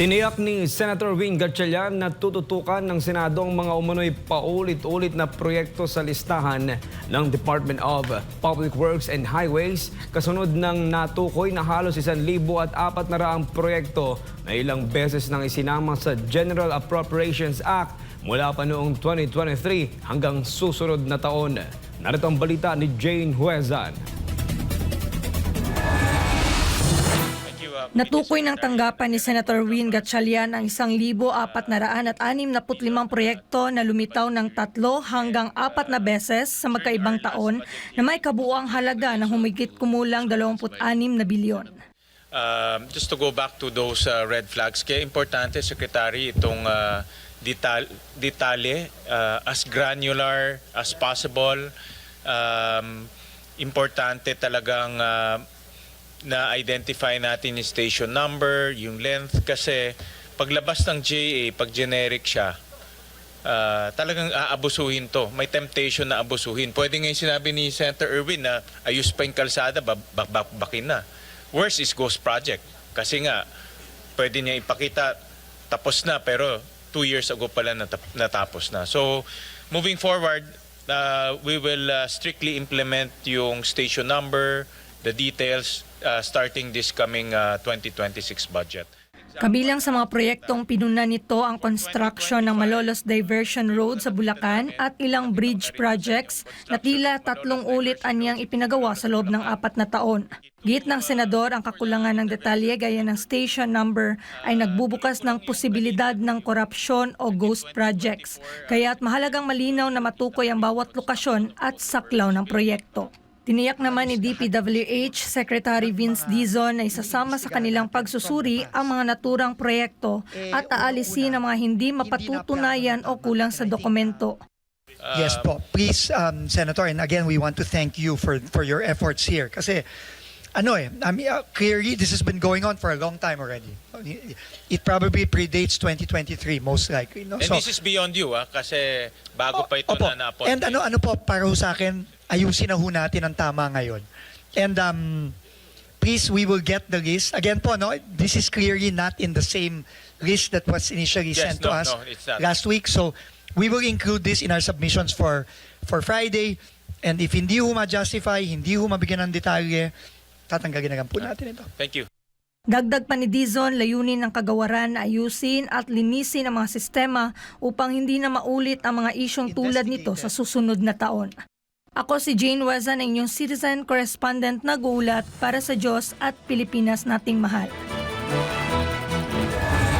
Tiniyak ni Senator Wing Gatchalian na tututukan ng Senado ang mga umunoy paulit-ulit na proyekto sa listahan ng Department of Public Works and Highways kasunod ng natukoy na halos 1,000 at na raang proyekto na ilang beses nang isinama sa General Appropriations Act mula pa noong 2023 hanggang susunod na taon. Narito ang balita ni Jane Huezan. Natukoy ng tanggapan ni Senator Win Gatchalian ang 1,465 proyekto na lumitaw ng tatlo hanggang apat na beses sa magkaibang taon na may kabuuang halaga ng humigit kumulang 26 na bilyon. Um, just to go back to those uh, red flags, kaya importante, Secretary, itong uh, detal- detalye, uh, as granular as possible. Um, importante talagang uh, na-identify natin yung station number, yung length, kasi paglabas ng GA, pag generic siya, Ah, talagang aabusuhin to. May temptation na abusuhin. Pwede nga yung sinabi ni Senator Irwin na ayos pa yung kalsada, bak bak bakin na. Worst is ghost project. Kasi nga, pwede niya ipakita, tapos na, pero two years ago pala natap- natapos na. So, moving forward, uh, we will uh, strictly implement yung station number, the details, uh, starting this coming uh, 2026 budget. Kabilang sa mga proyektong pinuna nito ang construction ng Malolos Diversion Road sa Bulacan at ilang bridge projects na tila tatlong ulit anyang ipinagawa sa loob ng apat na taon. Git ng senador ang kakulangan ng detalye gaya ng station number ay nagbubukas ng posibilidad ng korupsyon o ghost projects. Kaya't mahalagang malinaw na matukoy ang bawat lokasyon at saklaw ng proyekto. Tiniyak naman ni DPWH Secretary Vince Dizon na isasama sa kanilang pagsusuri ang mga naturang proyekto at aalisin ang mga hindi mapatutunayan o kulang sa dokumento. Yes po. Please, um, Senator, and again, we want to thank you for for your efforts here. Kasi, ano eh, I mean, uh, clearly, this has been going on for a long time already. It probably predates 2023, most likely. No? And this is beyond you, ah, kasi bago pa ito Opo. na na-appoint. And ano, ano po, para sa akin, ayusin na ho natin ang tama ngayon. And um, please, we will get the list. Again po, no, this is clearly not in the same list that was initially Yes, sent to no, us no, it's not. last week. So, we will include this in our submissions for for Friday. And if hindi ho ma-justify, hindi ho mabigyan ng detalye, tatanggalin na lang po natin ito. Thank you. Dagdag pa ni Dizon, layunin ng kagawaran na ayusin at linisin ang mga sistema upang hindi na maulit ang mga isyong tulad nito sa susunod na taon. Ako si Jane Wezan, ang inyong citizen correspondent na gulat para sa Diyos at Pilipinas nating mahal.